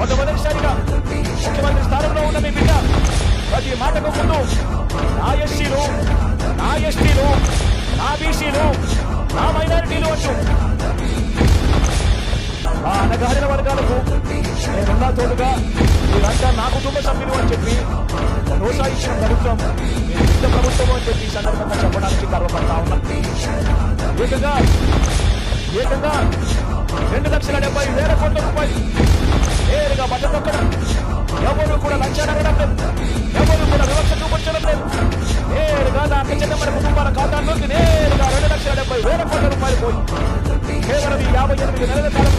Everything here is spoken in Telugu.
మొట్టమొదటిసారిగా ముఖ్యమంత్రి స్థానంలో ఉన్న మీ బిడ్డ ప్రతి మాటకు ముందు నా ఎస్సీలు నా ఎస్టీలు నా బీసీలు నా మైనారిటీలు అంటూ ఆ అనగారిన వర్గాలకు నేనున్నా తోడుగా మీరంతా నా కుటుంబ సభ్యులు అని చెప్పి ప్రోత్సహించిన ప్రభుత్వం మీరు పెద్ద ప్రభుత్వం అని చెప్పి సందర్భంగా చెప్పడానికి గర్వపడతా ఉన్నాను ఏకంగా ఏకంగా రెండు లక్షల డెబ్బై వేల కోట్ల రూపాయలు Gracias.